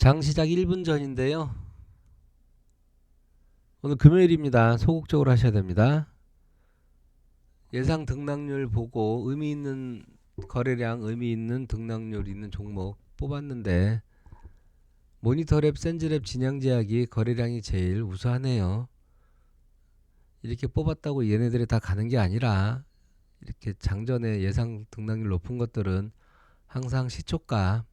장 시작 1분 전인데요. 오늘 금요일입니다. 소극적으로 하셔야 됩니다. 예상 등락률 보고 의미 있는 거래량, 의미 있는 등락률 있는 종목 뽑았는데 모니터랩, 센즈랩, 진양제약이 거래량이 제일 우수하네요. 이렇게 뽑았다고 얘네들이 다 가는 게 아니라 이렇게 장전에 예상 등락률 높은 것들은 항상 시초가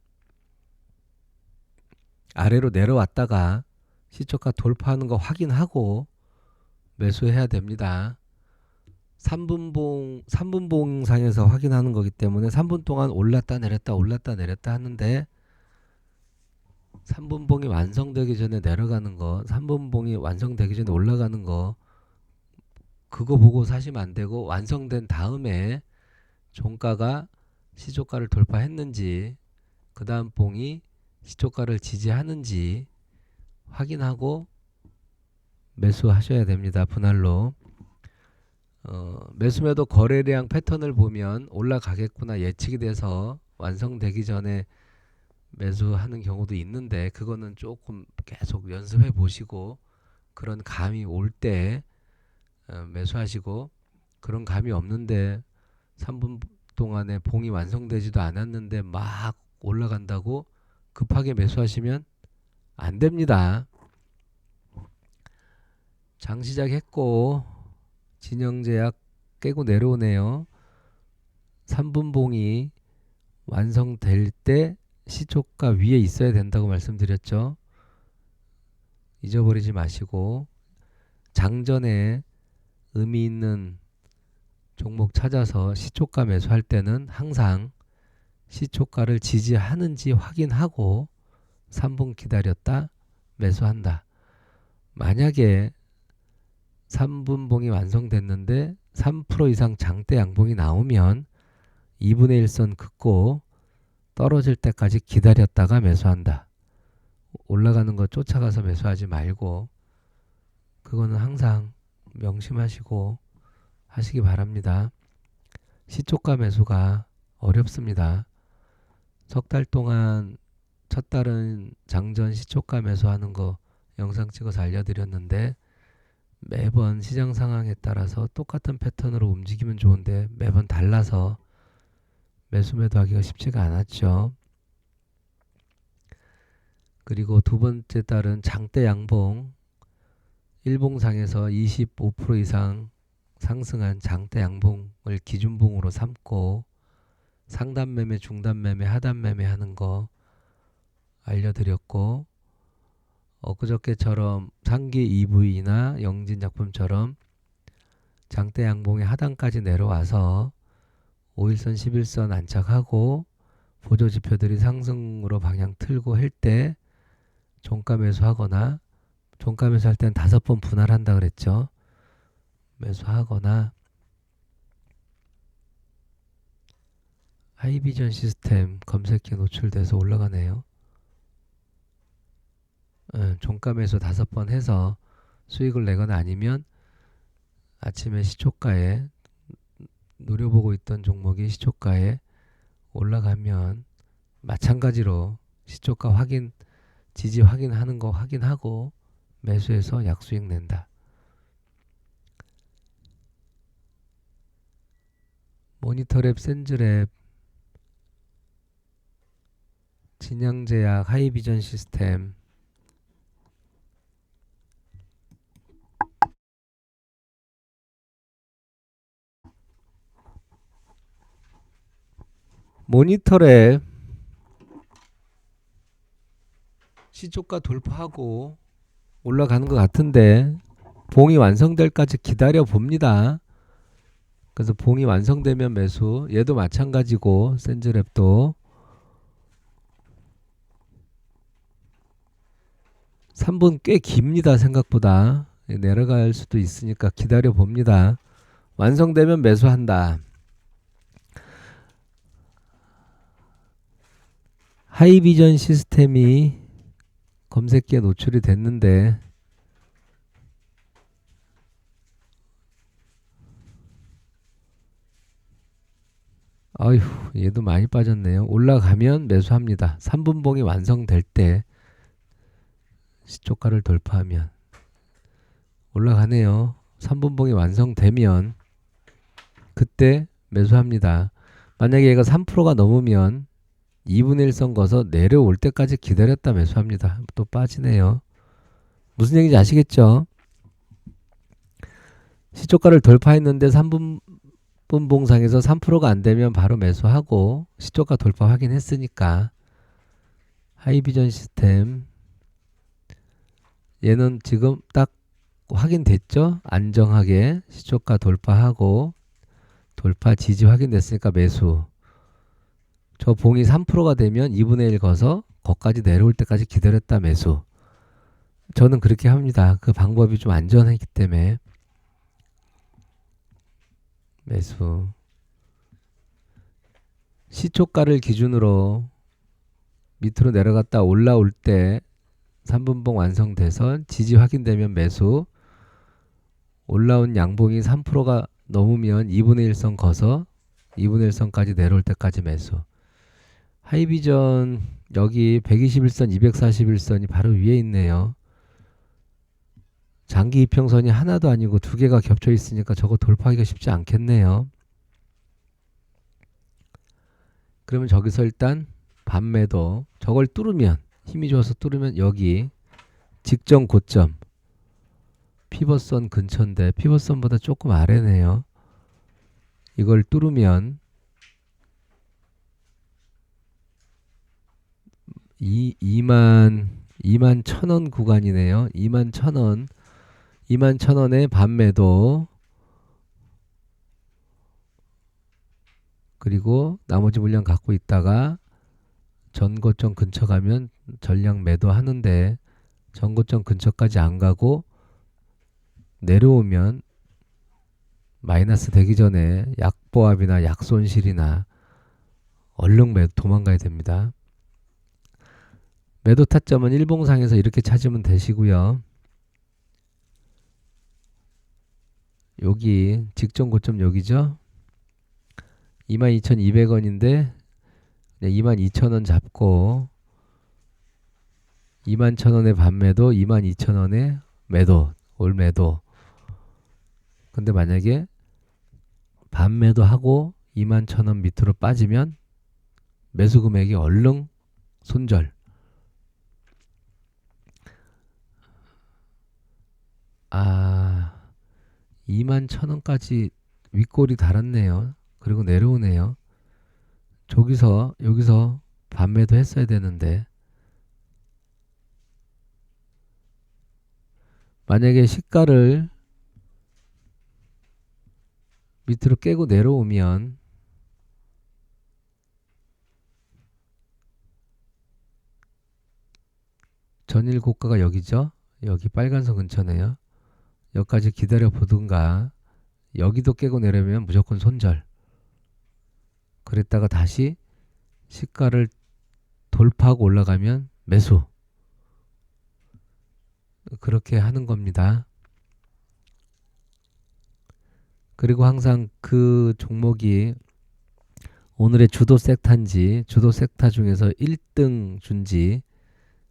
아래로 내려왔다가 시초가 돌파하는 거 확인하고 매수해야 됩니다. 3분봉 3분봉 상에서 확인하는 거기 때문에 3분 동안 올랐다 내렸다 올랐다 내렸다 하는데 3분봉이 완성되기 전에 내려가는 거 3분봉이 완성되기 전에 올라가는 거 그거 보고 사시면 안 되고 완성된 다음에 종가가 시초가를 돌파했는지 그 다음 봉이 시초가를 지지하는지 확인하고 매수하셔야 됩니다. 분할로. 어, 매수매도 거래량 패턴을 보면 올라가겠구나 예측이 돼서 완성되기 전에 매수하는 경우도 있는데 그거는 조금 계속 연습해 보시고 그런 감이 올때 어, 매수하시고 그런 감이 없는데 3분 동안에 봉이 완성되지도 않았는데 막 올라간다고 급하게 매수하시면 안 됩니다. 장 시작했고 진영제약 깨고 내려오네요. 3분봉이 완성될 때 시초가 위에 있어야 된다고 말씀드렸죠. 잊어버리지 마시고 장전에 의미 있는 종목 찾아서 시초가 매수할 때는 항상 시초가를 지지하는지 확인하고 3분 기다렸다 매수한다. 만약에 3분 봉이 완성됐는데 3% 이상 장대 양봉이 나오면 2분의 1선 긋고 떨어질 때까지 기다렸다가 매수한다. 올라가는 거 쫓아가서 매수하지 말고 그거는 항상 명심하시고 하시기 바랍니다. 시초가 매수가 어렵습니다. 석 달 동안 첫 달은 장전 시초가 매수하는 거 영상 찍어서 알려드렸는데 매번 시장 상황에 따라서 똑같은 패턴으로 움직이면 좋은데 매번 달라서 매수 매도하기가 쉽지가 않았죠. 그리고 두 번째 달은 장대 양봉 일봉상에서 25% 이상 상승한 장대 양봉을 기준봉으로 삼고 상단 매매, 중단 매매, 하단 매매 하는 거 알려드렸고 엊그저께처럼 상기 EV나 영진 약품처럼 장대 양봉의 하단까지 내려와서 5일선, 11선 안착하고 보조 지표들이 상승으로 방향 틀고 할 때 종가 매수하거나 종가 매수할 땐 다섯 번 분할한다 그랬죠. 매수하거나 하이비전 시스템 검색에 노출돼서 올라가네요. 응, 종가 매수 다섯 번 해서 수익을 내거나 아니면 아침에 시초가에 노려보고 있던 종목이 시초가에 올라가면 마찬가지로 시초가 확인 지지 확인하는 거 확인하고 매수해서 약수익 낸다. 모니터랩, 센즈랩, 진양제약, 하이비전 시스템 모니터랩 시초가 돌파하고 올라가는 것 같은데 봉이 완성될까지 기다려 봅니다. 그래서 봉이 완성되면 매수 얘도 마찬가지고 센즈랩도 3분 꽤 깁니다 생각보다 내려갈 수도 있으니까 기다려 봅니다. 완성되면 매수한다. 하이비전 시스템이 검색기에 노출이 됐는데 아휴 얘도 많이 빠졌네요. 올라가면 매수합니다. 3분봉이 완성될 때 시초가를 돌파하면 올라가네요. 3분봉이 완성되면 그때 매수합니다. 만약에 얘가 3%가 넘으면 2분의 1선 거서 내려올 때까지 기다렸다 매수합니다. 또 빠지네요. 무슨 얘기인지 아시겠죠? 시초가를 돌파했는데 3분 분봉상에서 3%가 안 되면 바로 매수하고 시초가 돌파 확인했으니까 하이비전 시스템 얘는 지금 딱 확인됐죠? 안정하게 시초가 돌파하고 돌파 지지 확인됐으니까 매수 저 봉이 3%가 되면 2분의 1 거서 거기까지 내려올 때까지 기다렸다 매수 저는 그렇게 합니다. 그 방법이 좀 안전하기 때문에 매수 시초가를 기준으로 밑으로 내려갔다 올라올 때 3분봉 완성돼서 지지 확인되면 매수. 올라온 양봉이 3%가 넘으면 2분의 1선 거서 2분의 1선까지 내려올 때까지 매수. 하이비전 여기 121선 241선이 바로 위에 있네요. 장기 이평선이 하나도 아니고 두 개가 겹쳐 있으니까 저거 돌파하기가 쉽지 않겠네요. 그러면 저기서 일단 반매도 저걸 뚫으면 힘이 좋아서 뚫으면 여기 직전 고점 피벗선 근처인데 피벗선보다 조금 아래네요. 이걸 뚫으면 이 2만 2만 천원 구간이네요. 2만 천원 2만 천원에 반매도 그리고 나머지 물량 갖고 있다가 전고점 근처 가면 전량 매도 하는데 전고점 근처까지 안 가고 내려오면 마이너스 되기 전에 약보합이나 약손실이나 얼른 매도 도망가야 됩니다. 매도 타점은 일봉상에서 이렇게 찾으면 되시고요. 여기 직전 고점 여기죠? 22,200원인데 22,000원 잡고 21,000원에 반매도 22,000원에 매도 올 매도 근데 만약에 반매도 하고 21,000원 밑으로 빠지면 매수 금액이 얼른 손절 아 2만 천원까지 윗골이 달았네요. 그리고 내려오네요. 저기서 여기서 반매도 했어야 되는데 만약에 시가를 밑으로 깨고 내려오면 전일 고가가 여기죠. 여기 빨간선 근처네요. 여기까지 기다려 보든가 여기도 깨고 내려면 무조건 손절 그랬다가 다시 시가를 돌파하고 올라가면 매수 그렇게 하는 겁니다. 그리고 항상 그 종목이 오늘의 주도 섹타인지 주도 섹타 중에서 1등 준지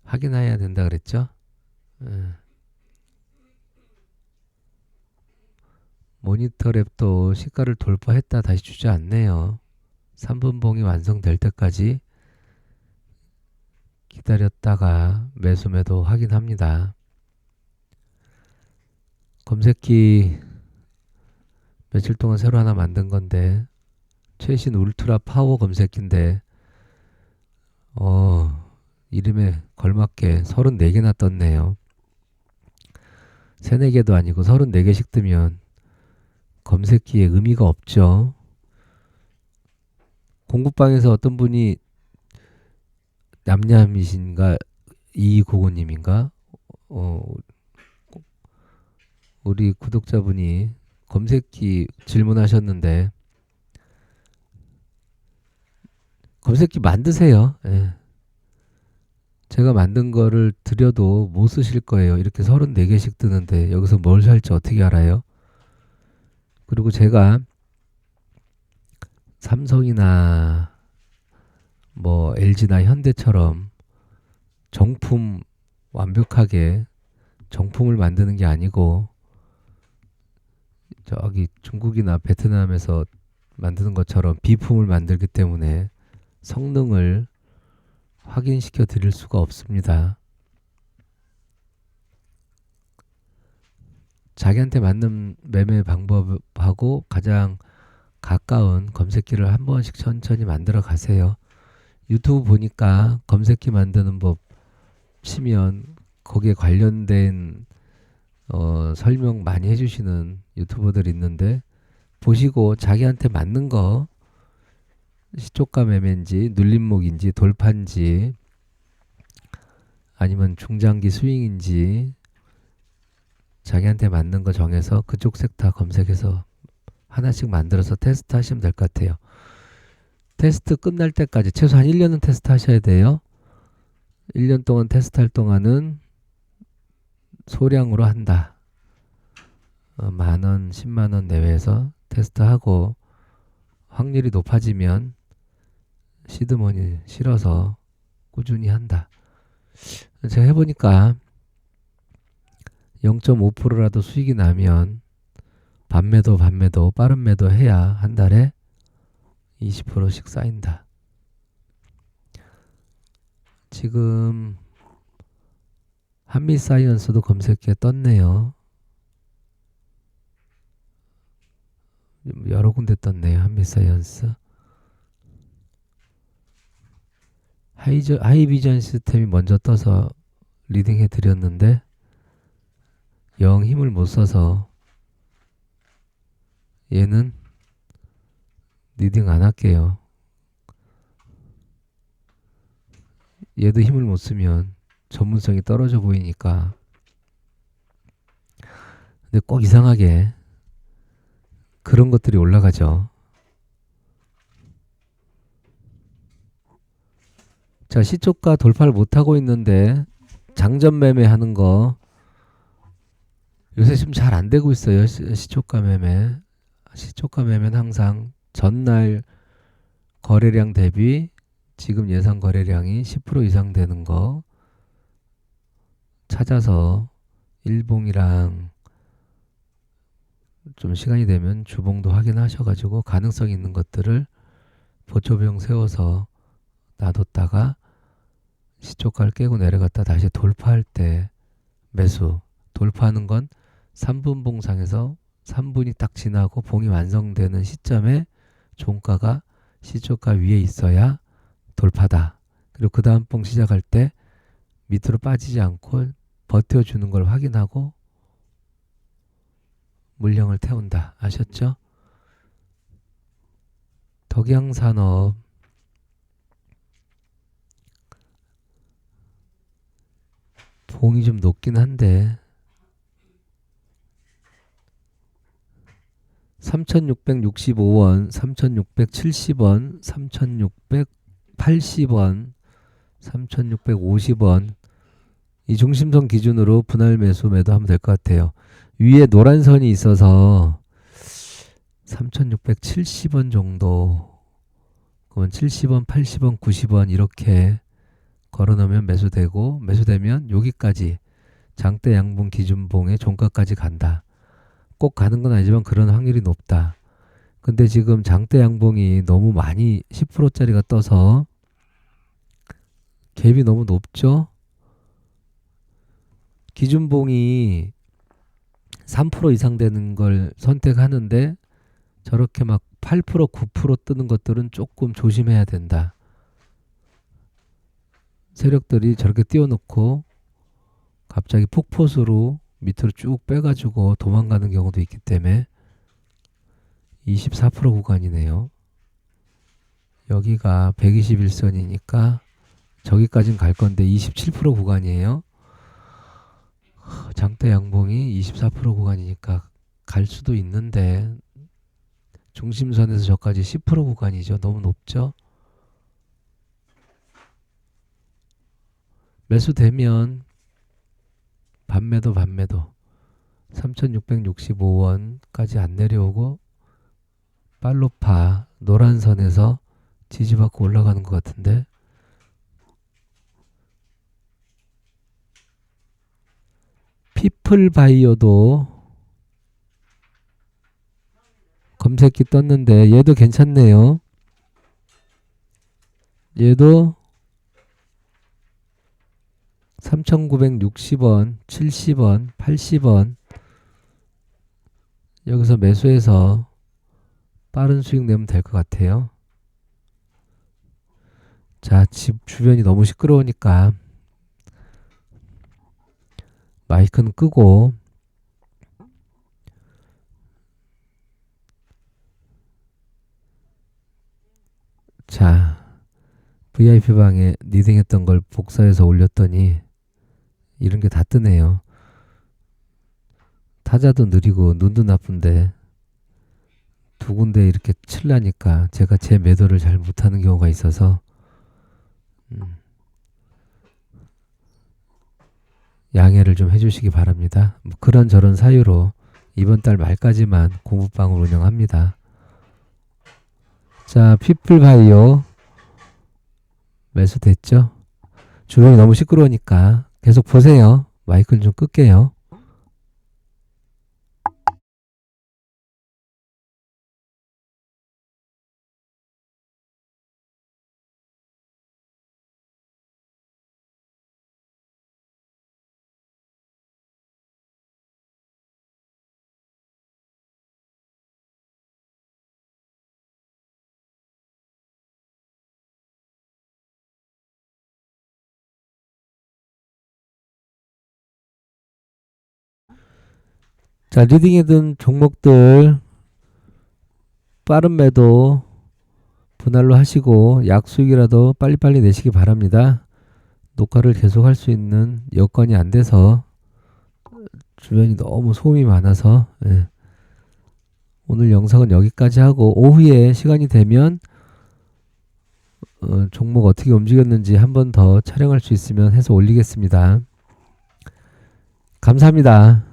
확인해야 된다 그랬죠? 예. 모니터 랩도 시가를 돌파했다 다시 주지 않네요. 3분봉이 완성될 때까지 기다렸다가 매수 매도 확인합니다. 검색기 며칠 동안 새로 하나 만든 건데 최신 울트라 파워 검색기인데 어 이름에 걸맞게 34개나 떴네요. 3, 4개도 아니고 34개씩 뜨면 검색기에 의미가 없죠. 공부방에서 어떤 분이 남냠이신가 이고고님인가 어 우리 구독자분이 검색기 질문하셨는데 검색기 만드세요. 예. 제가 만든 거를 드려도 못 쓰실 거예요. 이렇게 34개씩 뜨는데 여기서 뭘 살지 어떻게 알아요? 그리고 제가 삼성이나 뭐 LG나 현대처럼 정품 완벽하게 정품을 만드는 게 아니고 저기 중국이나 베트남에서 만드는 것처럼 비품을 만들기 때문에 성능을 확인시켜 드릴 수가 없습니다. 자기한테 맞는 매매 방법하고 가장 가까운 검색기를 한 번씩 천천히 만들어 가세요. 유튜브 보니까 검색기 만드는 법 치면 거기에 관련된 어, 설명 많이 해주시는 유튜버들 있는데 보시고 자기한테 맞는 거 시초가 매매인지 눌림목인지 돌판지 아니면 중장기 스윙인지 자기한테 맞는 거 정해서 그쪽 섹터 검색해서 하나씩 만들어서 테스트 하시면 될 것 같아요. 테스트 끝날 때까지 최소한 1년은 테스트 하셔야 돼요. 1년 동안 테스트 할 동안은 소량으로 한다. 어, 만 원, 10만 원 내외에서 테스트하고 확률이 높아지면 시드머니 실어서 꾸준히 한다. 제가 해보니까 0.5%라도 수익이 나면 반매도 반매도 빠른 매도 해야 한 달에 20%씩 쌓인다. 지금 한미 사이언스도 검색기에 떴네요. 여러 군데 떴네요. 한미 사이언스. 하이저, 하이비전 시스템이 먼저 떠서 리딩해 드렸는데 영 힘을 못 써서 얘는 리딩 안 할게요. 얘도 힘을 못 쓰면 전문성이 떨어져 보이니까. 근데 꼭 이상하게 그런 것들이 올라가죠. 자, 시초가 돌파를 못하고 있는데 장전 매매하는 거 요새 지금 잘안 되고 있어요. 시, 시초가 매매. 시초가 매매는 항상 전날 거래량 대비 지금 예상 거래량이 10% 이상 되는 거 찾아서 일봉이랑 좀 시간이 되면 주봉도 확인하셔가지고 가능성 있는 것들을 보초비용 세워서 놔뒀다가 시초가를 깨고 내려갔다 다시 돌파할 때 매수 돌파하는 건 3분 봉상에서 3분이 딱 지나고 봉이 완성되는 시점에 종가가 시초가 위에 있어야 돌파다. 그리고 그 다음 봉 시작할 때 밑으로 빠지지 않고 버텨주는 걸 확인하고 물량을 태운다. 아셨죠? 덕양산업 봉이 좀 높긴 한데 3,665원, 3,670원, 3,680원, 3,650원 이 중심선 기준으로 분할 매수 매도하면 될 것 같아요. 위에 노란 선이 있어서 3,670원 정도 그러면 70원, 80원, 90원 이렇게 걸어놓으면 매수되고 매수되면 여기까지 장대 양분 기준봉의 종가까지 간다. 꼭 가는 건 아니지만 그런 확률이 높다. 근데 지금 장대 양봉이 너무 많이 10%짜리가 떠서 갭이 너무 높죠? 기준봉이 3% 이상 되는 걸 선택하는데 저렇게 막 8%, 9% 뜨는 것들은 조금 조심해야 된다. 세력들이 저렇게 띄워놓고 갑자기 폭포수로 밑으로 쭉 빼가지고 도망가는 경우도 있기 때문에 24% 구간이네요. 여기가 121선이니까 저기까지는 갈 건데 27% 구간이에요. 장대 양봉이 24% 구간이니까 갈 수도 있는데 중심선에서 저까지 10% 구간이죠. 너무 높죠? 매수되면 반매도 반매도 3665원까지 안 내려오고 팔로파 노란 선에서 지지받고 올라가는 것 같은데 피플 바이오도 검색기 떴는데 얘도 괜찮네요. 얘도 3,960원, 70원, 80원 여기서 매수해서 빠른 수익 내면 될 것 같아요. 자, 집 주변이 너무 시끄러우니까 마이크는 끄고 자, VIP 방에 리딩했던 걸 복사해서 올렸더니 이런 게 다 뜨네요. 타자도 느리고 눈도 나쁜데 두 군데 이렇게 칠라니까 제가 제 매도를 잘 못하는 경우가 있어서 음, 양해를 좀 해주시기 바랍니다. 뭐 그런 저런 사유로 이번 달 말까지만 공부방을 운영합니다. 자, 피플바이오 매수됐죠? 주변이 너무 시끄러우니까 계속 보세요. 마이크를 좀 끌게요. 자, 리딩에 든 종목들 빠른 매도 분할로 하시고 약수익이라도 빨리빨리 내시기 바랍니다. 녹화를 계속 할 수 있는 여건이 안 돼서 주변이 너무 소음이 많아서 예. 오늘 영상은 여기까지 하고 오후에 시간이 되면 어, 종목 어떻게 움직였는지 한 번 더 촬영할 수 있으면 해서 올리겠습니다. 감사합니다.